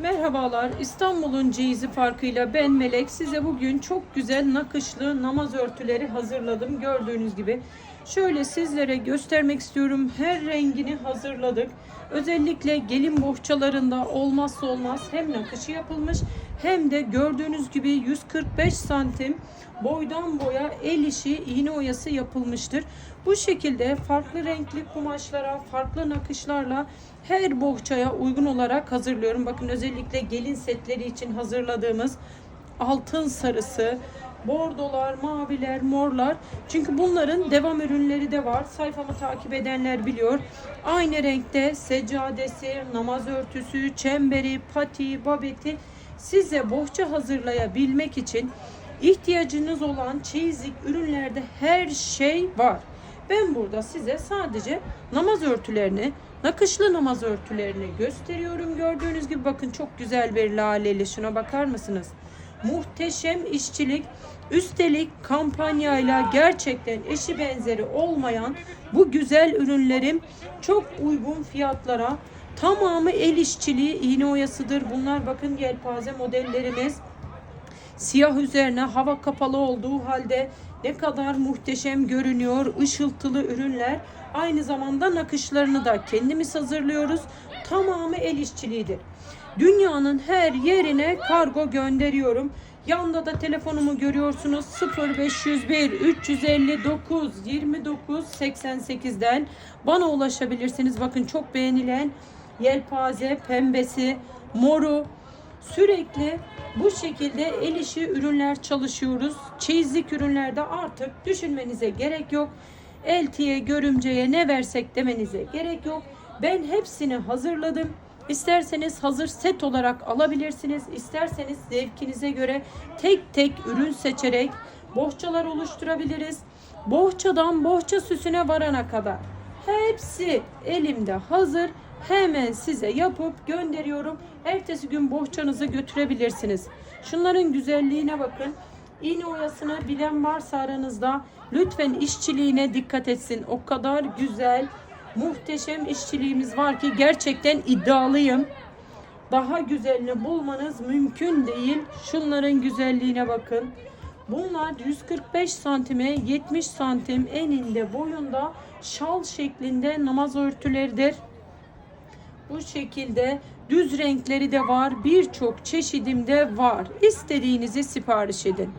Merhabalar. İstanbul'un ceyizi farkıyla ben Melek. Size bugün çok güzel nakışlı namaz örtüleri hazırladım. Gördüğünüz gibi. Şöyle sizlere göstermek istiyorum. Her rengini hazırladık. Özellikle gelin bohçalarında olmazsa olmaz hem nakışı yapılmış hem de gördüğünüz gibi 145 santim boydan boya el işi iğne oyası yapılmıştır. Bu şekilde farklı renkli kumaşlara, farklı nakışlarla her bohçaya uygun olarak hazırlıyorum. Bakın özellikle gelin setleri için hazırladığımız altın sarısı, bordolar, maviler, morlar. Çünkü bunların devam ürünleri de var. Sayfamı takip edenler biliyor. Aynı renkte seccadesi, namaz örtüsü, çemberi, pati, babeti size bohça hazırlayabilmek için ihtiyacınız olan çeyizlik ürünlerde her şey var. Ben burada size sadece namaz örtülerini, nakışlı namaz örtülerini gösteriyorum. Gördüğünüz gibi bakın çok güzel bir laleli. Şuna bakar mısınız? Muhteşem işçilik. Üstelik kampanyayla gerçekten eşi benzeri olmayan bu güzel ürünlerim çok uygun fiyatlara tamamı el işçiliği iğne oyasıdır. Bunlar bakın yelpaze modellerimiz siyah üzerine hava kapalı olduğu halde ne kadar muhteşem görünüyor. Işıltılı ürünler. Aynı zamanda nakışlarını da kendimiz hazırlıyoruz. Tamamı el işçiliğidir. Dünyanın her yerine kargo gönderiyorum. Yanda da telefonumu görüyorsunuz 0501 359 29 88'den bana ulaşabilirsiniz. Bakın çok beğenilen yelpaze, pembesi, moru, Sürekli bu şekilde el işi ürünler çalışıyoruz. Çeyizlik ürünlerde artık düşünmenize gerek yok. Eltiye, görümceye ne versek demenize gerek yok. Ben hepsini hazırladım. İsterseniz hazır set olarak alabilirsiniz. İsterseniz zevkinize göre tek tek ürün seçerek bohçalar oluşturabiliriz. Bohçadan bohça süsüne varana kadar hepsi elimde hazır. Hemen size yapıp gönderiyorum. Ertesi gün bohçanızı götürebilirsiniz. Şunların güzelliğine bakın. İğne oyasını bilen varsa aranızda lütfen işçiliğine dikkat etsin. O kadar güzel, muhteşem işçiliğimiz var ki gerçekten iddialıyım. Daha güzelini bulmanız mümkün değil. Şunların güzelliğine bakın. Bunlar 145 santime 70 santim eninde boyunda şal şeklinde namaz örtüleridir. Bu şekilde düz renkleri de var. Birçok çeşidim de var. İstediğinizi sipariş edin.